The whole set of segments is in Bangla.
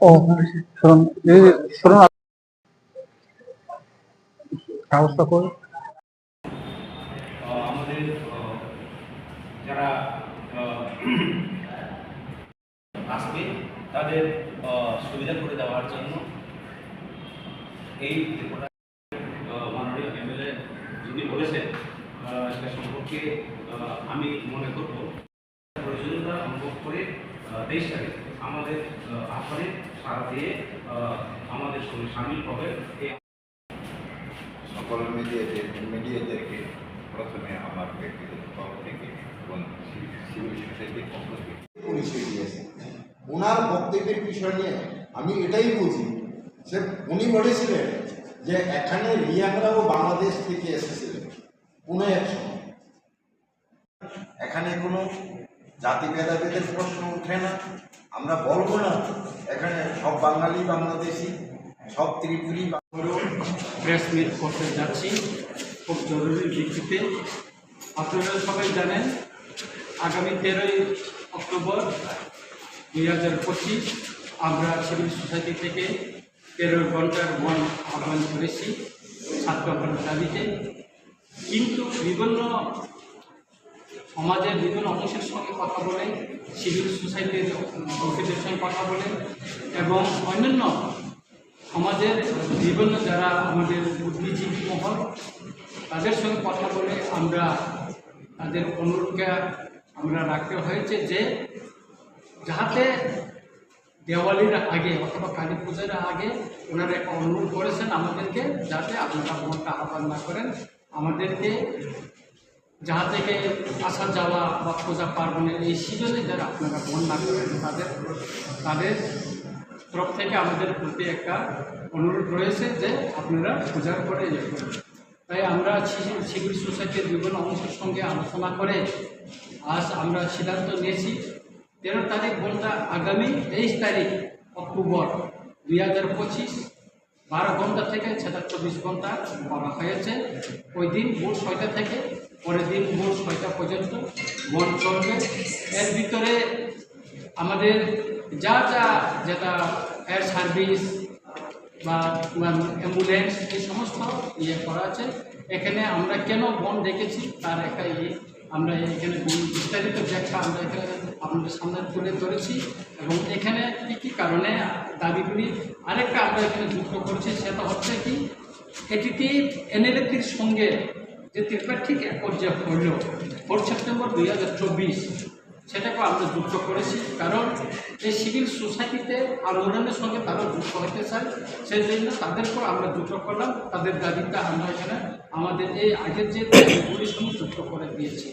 ও এই আসবে, তাদের সুবিধা করে দেওয়ার জন্য এই মাননীয় এমএলএ যিনি বলেছেন সেটা সম্পর্কে আমি মনে করব। প্রয়োজনীয়তা অনুভব করে তারিখ আমাদের আহ, আহ্বানে সারা দিয়ে আহ, আমাদের সঙ্গে সামিল হবে। সকল মিডিয়াদের মিডিয়াদেরকে প্রথমে আমার ব্যক্তিগত তরফ থেকে এবং সিভিল সোসাইটির পক্ষ থেকে। পরিচয় দিয়েছেন ওনার বক্তব্যের বিষয় নিয়ে আমি এটাই বুঝি যে উনি বলেছিলেন যে এখানে রিয়াংরাও বাংলাদেশ থেকে এসেছিলেন কোনো এক সময়। এখানে কোনো জাতি ভেদাভেদের প্রশ্ন উঠে না। আমরা বলব না, এখানে সব বাঙালি, বাংলাদেশি, সব ত্রিপুরী প্রেস করতে যাচ্ছি। খুব জরুরি ভিত্তিতে। আপনারা সবাই জানেন, আগামী তেরোই অক্টোবর দুই হাজার পঁচিশ আমরা সিভিল সোসাইটি থেকে তেরো ঘণ্টার মন আহ্বান করেছি ছাত্র দাবিতে। কিন্তু বিভিন্ন সমাজের বিভিন্ন অংশের সঙ্গে কথা বলে সিভিল সোসাইটির লোকেদের সঙ্গে কথা বলে এবং অন্যান্য সমাজের বিভিন্ন যারা আমাদের বুদ্ধিজীবী মহল, তাদের সঙ্গে কথা বলে আমরা তাদের অনুরোধকে আমরা রাখতে হয়েছে যে যাতে দেওয়ালির আগে অথবা কালী পূজার আগে ওনারা একটা অনুরোধ করেছেন আমাদেরকে, যাতে আপনারা মনটা আহ্বান না করেন। আমাদেরকে যাহা থেকে আসা যাওয়া বা পূজা পার্বণের এই সিজনে যারা আপনারা না করেন তাদের তাদের তরফ থেকে আমাদের প্রতি একটা অনুরোধ রয়েছে যে আপনারা পূজার করে ইয়ে করুন। তাই আমরা সিভিল সোসাইটির বিভিন্ন অংশের সঙ্গে আলোচনা করে আজ আমরা সিদ্ধান্ত নিয়েছি, তেরো তারিখ বলতে আগামী তেইশ তারিখ অক্টোবর দুই হাজার পঁচিশ, বারো ঘণ্টা থেকে সেটা চব্বিশ ঘণ্টা করা হয়েছে। ওই দিন ভোর ছয়টা থেকে পরের দিন ভোর ছয়টা পর্যন্ত বন চলবে। এর ভিতরে আমাদের যা যা যেটা ফায়ার সার্ভিস বা অ্যাম্বুলেন্স এই সমস্ত ইয়ে করা আছে। এখানে আমরা কেন বন রেখেছি তার একটা ইয়ে আমরা এখানে বিস্তারিত ব্যাখ্যা আমরা এখানে আপনাদের সামনে তুলে ধরেছি। এবং এখানে কী কী কারণে দাবিগুলি আরেকটা আমরা এখানে যুক্ত করছি, সেটা হচ্ছে কি এটিতে এনএলএফটির সঙ্গে যে ঠিক এক পর্যায়ে হইল ফোর সেপ্টেম্বর দুই হাজার চব্বিশ। সেটাকে আমরা যুক্ত করেছি, কারণ এই সিভিল সোসাইটিতে আন্দোলনের সঙ্গে তারা যুক্ত হতে চায়, সেই জন্য তাদেরকেও আমরা যুক্ত করলাম, তাদের দাবিটা আমরা এখানে আমাদের এই আগের যে দাবিগুলির সঙ্গে যুক্ত করে দিয়েছি।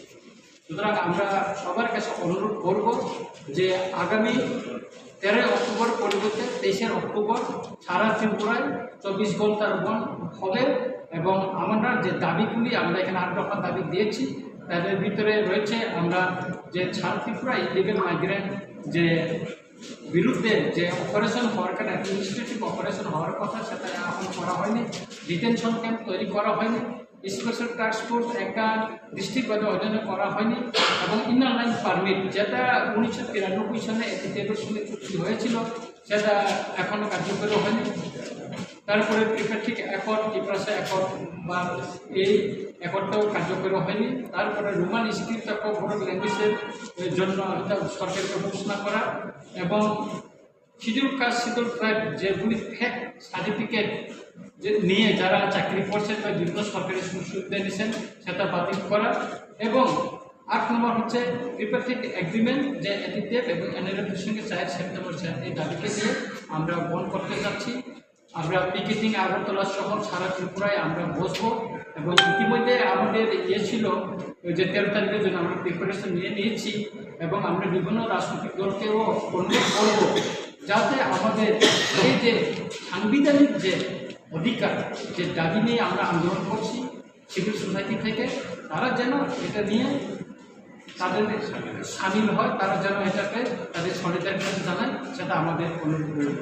সুতরাং আমরা সবার কাছে অনুরোধ করব যে আগামী তেরোই অক্টোবর পরিবর্তে তেইশের অক্টোবর সারা ত্রিপুরায় চব্বিশ ঘণ্টার বন হবে এবং আমরা যে দাবিগুলি, আমরা এখানে আট দফা দাবি দিয়েছি, তাদের ভিতরে রয়েছে আমরা যে ছাড় ত্রিপুরা ইলিগেল মাইগ্রেন্ট যে বিরুদ্ধে যে অপারেশন হওয়ার কথা অ্যাডমিনিস্ট্রেটিভ অপারেশন হওয়ার কথা সেটা এখন করা হয়নি। ডিটেনশন ক্যাম্প তৈরি করা হয়নি। স্পেশাল টাস্ক ফোর্স একটা ডিস্ট্রিক্টভাবে অধ্যয়ন করা হয়নি এবং ইনার লাইন পারমিট যেটা উনিশশো তিরানব্বই সালে এটিএফের সঙ্গে চুক্তি হয়েছিল, সেটা এখনও কার্যকরী হয়নি। তারপরে ত্রিপাক্ষিক একর ত্রিপ্রাসা একর বা এই একরটাও কার্যকরী হয়নি। তারপরে রোমান স্ক্রিপ্ট একটা বড় ল্যাঙ্গুয়েজের জন্য একটা সরকারকে ঘোষণা করা। এবং শিডিউল কাস্ট শিডিউল ট্রাইব যেগুলি ফেক সার্টিফিকেট যে নিয়ে যারা চাকরি করছেন বা বিভিন্ন সরকারি সুবিধা নিচ্ছেন সেটা বাতিল করা। এবং আট নম্বর হচ্ছে ত্রিপাক্ষিক এগ্রিমেন্ট যে এডিটেড এবং এনএলএফের সঙ্গে চার সেপ্টেম্বর এই দাবিকে নিয়ে আমরা বন্ধ করতে যাচ্ছি। আমরা পিকেটিং আগরতলা সহ সারা ত্রিপুরায় আমরা বসবো। এবং ইতিমধ্যে আমাদের ইয়ে ছিল যে তেরো তারিখের জন্য আমরা প্রিপারেশন নিয়ে নিয়েছি এবং আমরা বিভিন্ন রাজনৈতিক দলকেও অনুরোধ করব যাতে আমাদের এই যে সাংবিধানিক যে অধিকার, যে দাবি নিয়ে আমরা আন্দোলন করছি সিভিল সোসাইটি থেকে, তারা যেন এটা নিয়ে তাদের সামিল হয়, তারা যেন এটাকে তাদের সলিদারিটি জানায়, সেটা আমাদের অনুরোধ